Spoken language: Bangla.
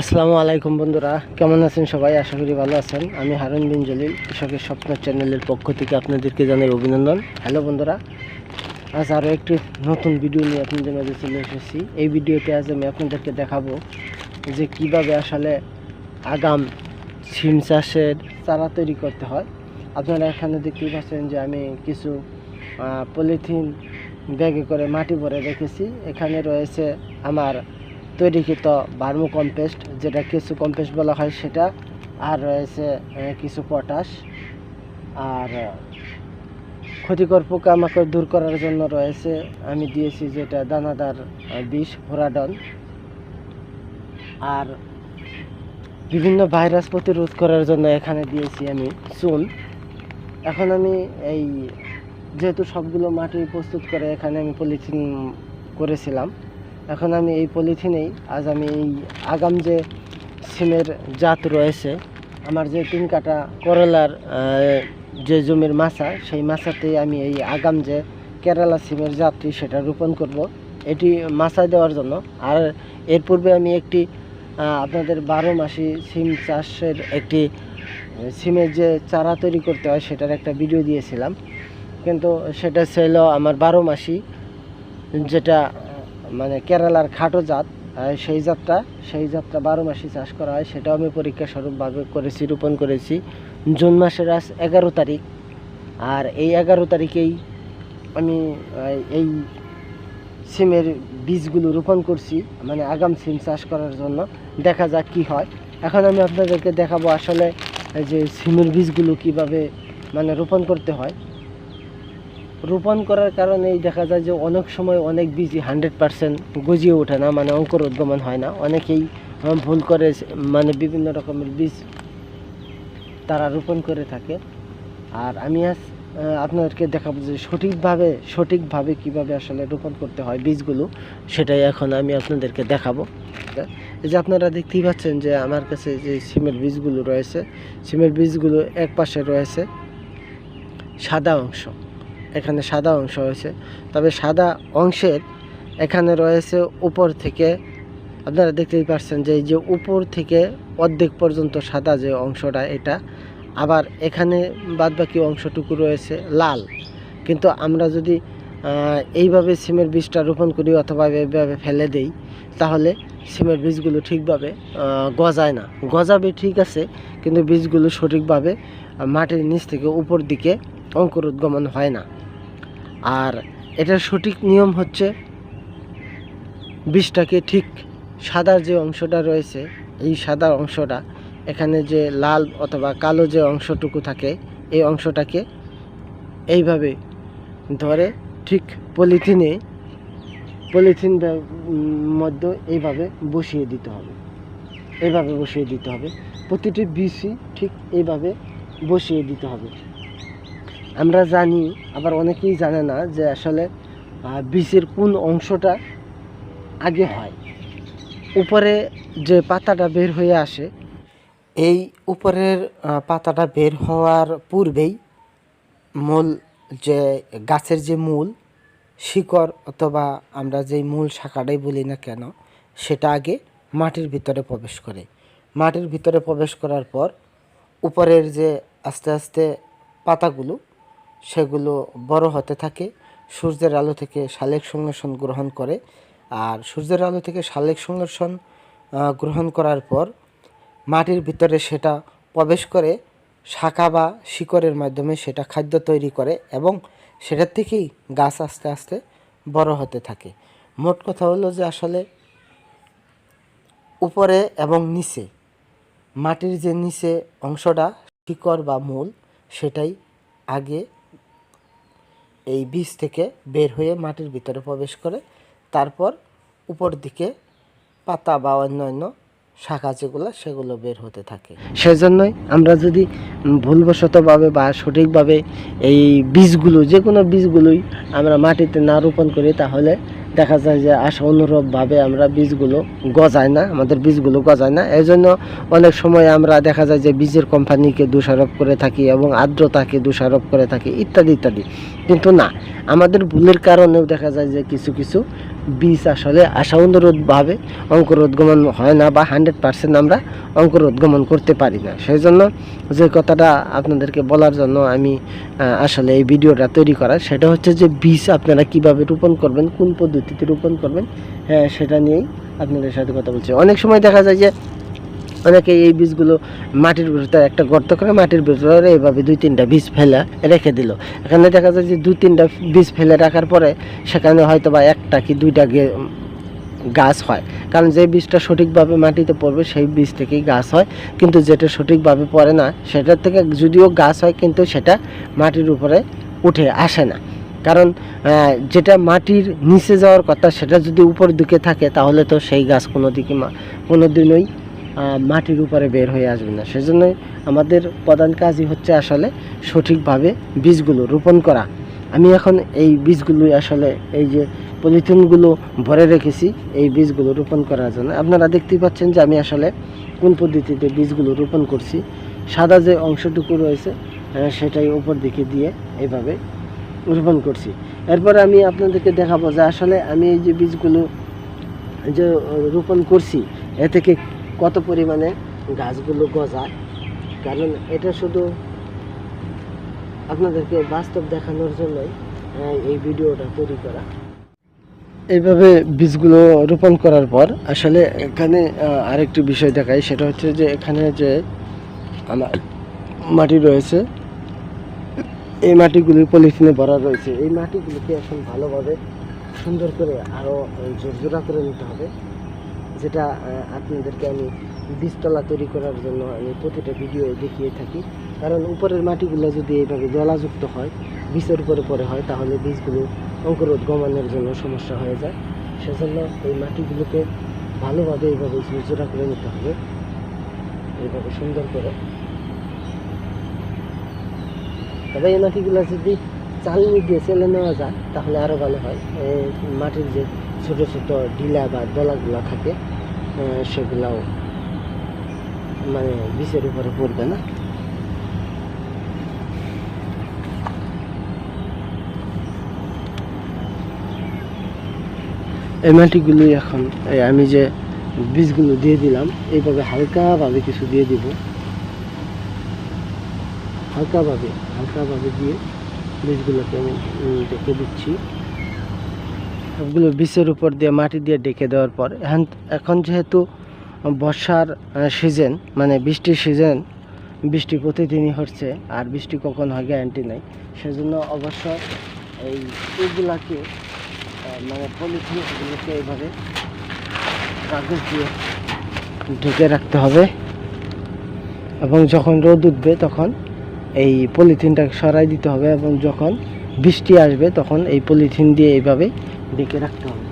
আসসালামু আলাইকুম বন্ধুরা, কেমন আছেন সবাই? আশা করি ভালো আছেন। আমি হারুন বিন জলিল, কৃষকের স্বপ্ন চ্যানেলের পক্ষ থেকে আপনাদেরকে জানাই অভিনন্দন। হ্যালো বন্ধুরা, আজ আরও একটি নতুন ভিডিও নিয়ে আপনাদের মাঝে চলে এসেছি। এই ভিডিওতে আজ আমি আপনাদেরকে দেখাবো যে কীভাবে আসলে আগাম সিম চাষের চারা তৈরি করতে হয়। আপনারা এখানে দেখতেই পাচ্ছেন যে আমি কিছু পলিথিন ব্যাগে করে মাটি ভরে রেখেছি। এখানে রয়েছে আমার তৈরিকৃত বার্মো কম্পোস্ট, যেটা কিছু কম্পোস্ট বলা হয় সেটা, আর রয়েছে কিছু পটাশ। আর ক্ষতিকর পোকামাকড় দূর করার জন্য রয়েছে, আমি দিয়েছি যেটা দানাদার বিষ ফোরাডন আর বিভিন্ন ভাইরাস প্রতিরোধ করার জন্য এখানে দিয়েছি আমি চুন। এখন আমি এই, যেহেতু সবগুলো মাটি প্রস্তুত করে এখানে আমি পলিথিন করেছিলাম এখন আমি এই পলিথিনেই, আজ আমি এই আগাম যে সিমের জাত রয়েছে, আমার যে তিন কাটা করলার যে জমির মাছা, সেই মাছাতেই আমি এই আগাম যে কেরালা সিমের জাতটি সেটা রোপণ করব। এটি মাছায় দেওয়ার জন্য। আর এর পূর্বে আমি একটি আপনাদের বারো মাসি সিম চাষের একটি সিমের যে চারা তৈরি করতে হয়, সেটার একটা ভিডিও দিয়েছিলাম। কিন্তু সেটা ছিল আমার বারো মাসি, যেটা মানে কেরালার খাটো জাত সেই জাতটা সেই জাতটা বারো মাসে চাষ করা হয়, সেটাও আমি পরীক্ষা স্বরূপভাবে করেছি, রোপণ করেছি। জুন মাসের আজ এগারো তারিখ, আর এই এগারো তারিখেই আমি এই সিমের বীজগুলো রোপণ করছি মানে আগাম সিম চাষ করার জন্য। দেখা যাক কি হয়। এখন আমি আপনাদেরকে দেখাবো আসলে যে সিমের বীজগুলো কীভাবে মানে রোপণ করতে হয়। রোপণ করার কারণেই দেখা যায় যে অনেক সময় অনেক বীজই হান্ড্রেড পার্সেন্ট গজিয়ে ওঠে না মানে অঙ্কুর উদ্গমন হয় না। অনেকেই ভুল করে মানে বিভিন্ন রকমের বীজ তারা রোপণ করে থাকে। আর আমি আজ আপনাদেরকে দেখাবো যে সঠিকভাবে সঠিকভাবে কীভাবে আসলে রোপণ করতে হয় বীজগুলো, সেটাই এখন আমি আপনাদেরকে দেখাবো। এই যে আপনারা দেখতেই পাচ্ছেন যে আমার কাছে যে সিমের বীজগুলো রয়েছে, সিমের বীজগুলো এক পাশে রয়েছে, সাদা অংশ। এখানে সাদা অংশ রয়েছে। তবে সাদা অংশের এখানে রয়েছে উপর থেকে, আপনারা দেখতেই পাচ্ছেন যে এই যে উপর থেকে অর্ধেক পর্যন্ত সাদা যে অংশটা এটা, আবার এখানে বাদবাকি অংশটুকু রয়েছে লাল। কিন্তু আমরা যদি এইভাবে সিমের বীজটা রোপণ করি অথবা এইভাবে ফেলে দেই, তাহলে সিমের বীজগুলো ঠিকভাবে গজায় না। গজাবে ঠিক আছে, কিন্তু বীজগুলো সঠিকভাবে মাটির নিচ থেকে উপর দিকে অঙ্কুরোদ্গমন হয় না। আর এটার সঠিক নিয়ম হচ্ছে বিষটাকে ঠিক সাদার যে অংশটা রয়েছে, এই সাদা অংশটা, এখানে যে লাল অথবা কালো যে অংশটুকু থাকে, এই অংশটাকে এইভাবে ধরে ঠিক পলিথিনে, পলিথিন মধ্যে এইভাবে বসিয়ে দিতে হবে। এইভাবে বসিয়ে দিতে হবে। প্রতিটি বিষই ঠিক এইভাবে বসিয়ে দিতে হবে। আমরা জানি, আবার অনেকেই জানে না যে আসলে বীজের কোন অংশটা আগে হয়। উপরে যে পাতাটা বের হয়ে আসে, এই উপরের পাতাটা বের হওয়ার পূর্বেই মূল যে গাছের যে মূল শিকড় অথবা আমরা যেই মূল শাখাটাই বলি না কেন, সেটা আগে মাটির ভিতরে প্রবেশ করে। মাটির ভিতরে প্রবেশ করার পর উপরের যে আস্তে আস্তে পাতাগুলো সেগুলো বড় হতে থাকে। সূর্যের আলো থেকে শালেক সংশ্লেষণ গ্রহণ করে। আর সূর্যের আলো থেকে শালেক সংশ্লেষণ গ্রহণ করার পর মাটির ভিতরে সেটা প্রবেশ করে শাখা বা শিকড়ের মাধ্যমে সেটা খাদ্য তৈরি করে এবং সেটার থেকেই গাছ আস্তে আস্তে বড় হতে থাকে। মোট কথা হলো যে আসলে উপরে এবং নিচে, মাটির যে নিচে অংশটা শিকড় বা মূল, সেটাই আগে এই বীজ থেকে বের হয়ে মাটির ভিতরে প্রবেশ করে, তারপর উপর দিকে পাতা বা অন্যান্য শাখা যেগুলো, সেগুলো বের হতে থাকে। সেজন্যই আমরা যদি ভুলবশতভাবে বা সঠিকভাবে এই বীজগুলো যে কোনো বীজগুলোই আমরা মাটিতে না রোপণ করি, তাহলে দেখা যায় যে আশা অনুরূপভাবে আমরা বীজগুলো গজায় না, আমাদের বীজগুলো গজায় না। এই জন্য অনেক সময় আমরা দেখা যায় যে বীজের কোম্পানিকে দোষারোপ করে থাকি এবং আর্দ্রতাকে দোষারোপ করে থাকি, ইত্যাদি ইত্যাদি। কিন্তু না, আমাদের ভুলের কারণেও দেখা যায় যে কিছু কিছু বীজ আসলে আশা অনুরোধভাবে অঙ্কুরোদ্গমন হয় না বা হান্ড্রেড পার্সেন্ট আমরা অঙ্কুরোদ্গমন করতে পারি না। সেই জন্য যে কথাটা আপনাদেরকে বলার জন্য আমি আসলে এই ভিডিওটা তৈরি করা সেটা হচ্ছে যে বীজ আপনারা কীভাবে রোপণ করবেন, কোন পদ্ধতিতে রোপণ করবেন হ্যাঁ সেটা নিয়েই আপনাদের সাথে কথা বলছি। অনেক সময় দেখা যায় যে অনেকে এই বীজগুলো মাটির ভিতরে একটা গর্ত করে মাটির ভিতরে এইভাবে দুই তিনটা বীজ ফেলে রেখে দিল। এখানে দেখা যায় যে দুই তিনটা বীজ ফেলে রাখার পরে সেখানে হয়তো বা একটা কি দুইটা গাছ হয়। কারণ যে বীজটা সঠিকভাবে মাটিতে পড়বে সেই বীজ থেকেই গাছ হয়। কিন্তু যেটা সঠিকভাবে পড়ে না সেটার থেকে যদিও গাছ হয়, কিন্তু সেটা মাটির উপরে উঠে আসে না। কারণ যেটা মাটির নিচে যাওয়ার কথা, সেটা যদি উপর দিকে থাকে, তাহলে তো সেই গাছ কোনো দিকে কোনো দিনই মাটির উপরে বের হয়ে আসবে না। সেজন্যই আমাদের প্রধান কাজই হচ্ছে আসলে সঠিকভাবে বীজগুলো রোপণ করা। আমি এখন এই বীজগুলো আসলে এই যে পলিথিনগুলো ভরে রেখেছি, এই বীজগুলো রোপণ করার জন্য। আপনারা দেখতেই পাচ্ছেন যে আমি আসলে কোন পদ্ধতিতে বীজগুলো রোপণ করছি। সাদা যে অংশটুকু রয়েছে সেটাই উপর দিকে দিয়ে এইভাবে রোপণ করছি। এরপরে আমি আপনাদেরকে দেখাবো যে আসলে আমি এই যে বীজগুলো যে রোপণ করছি, এ থেকে কত পরিমাণে গাছগুলো গজায়? কারণ এটা শুধু আপনাদেরকে বাস্তব দেখানোর জন্যই এই ভিডিওটা তৈরি করা। এইভাবে বীজগুলো রোপণ করার পর আসলে এখানে আরেকটি বিষয় দেখাই, সেটা হচ্ছে যে এখানে যে আমার মাটি রয়েছে, এই মাটিগুলি পলিথিনে ভরা রয়েছে। এই মাটিগুলিকে এখন ভালোভাবে সুন্দর করে আরও জোরজোড়া করে নিতে হবে। যেটা আপনাদেরকে আমি বীজতলা তৈরি করার জন্য আমি প্রতিটা ভিডিও দেখিয়ে থাকি। কারণ উপরের মাটিগুলো যদি এইভাবে জলাযুক্ত হয়, বীজের উপরে পরে হয়, তাহলে বীজগুলো অঙ্কুরোদ্গমনের জন্য সমস্যা হয়ে যায়। সেজন্য এই মাটিগুলোকে ভালোভাবে এইভাবে জোরজোড়া করে নিতে হবে। এইভাবে সুন্দর করে। তবে এই মাটিগুলো যদি চালনি দিয়ে চেলে নেওয়া যায়, তাহলে আরও ভালো হয়। মাটির যে ছোট ছোট ঢিলা বা দলাগুলো থাকে সেগুলাও মানে বিষের উপরে পড়বে না। এই মাটিগুলি এখন আমি যে বীজগুলো দিয়ে দিলাম, এইভাবে হালকাভাবে কিছু দিয়ে দিব। হালকাভাবে হালকাভাবে দিয়ে বীজগুলোকে আমি ডেকে দিচ্ছি। সবগুলো বীজের উপর দিয়ে মাটি দিয়ে ডেকে দেওয়ার পর, এখন যেহেতু বর্ষার সিজন মানে বৃষ্টির সিজন বৃষ্টি প্রতিদিনই হচ্ছে, আর বৃষ্টি কখন হয় গ্যারান্টি নেই, সেজন্য অবশ্য এই এইগুলাকে মানে পলিথিনগুলোকে এইভাবে কাগজ দিয়ে ঢেকে রাখতে হবে। এবং যখন রোদ উঠবে তখন এই পলিথিনটাকে সরাই দিতে হবে এবং যখন বৃষ্টি আসবে তখন এই পলিথিন দিয়ে এইভাবে ডেকে রাখতে হবে।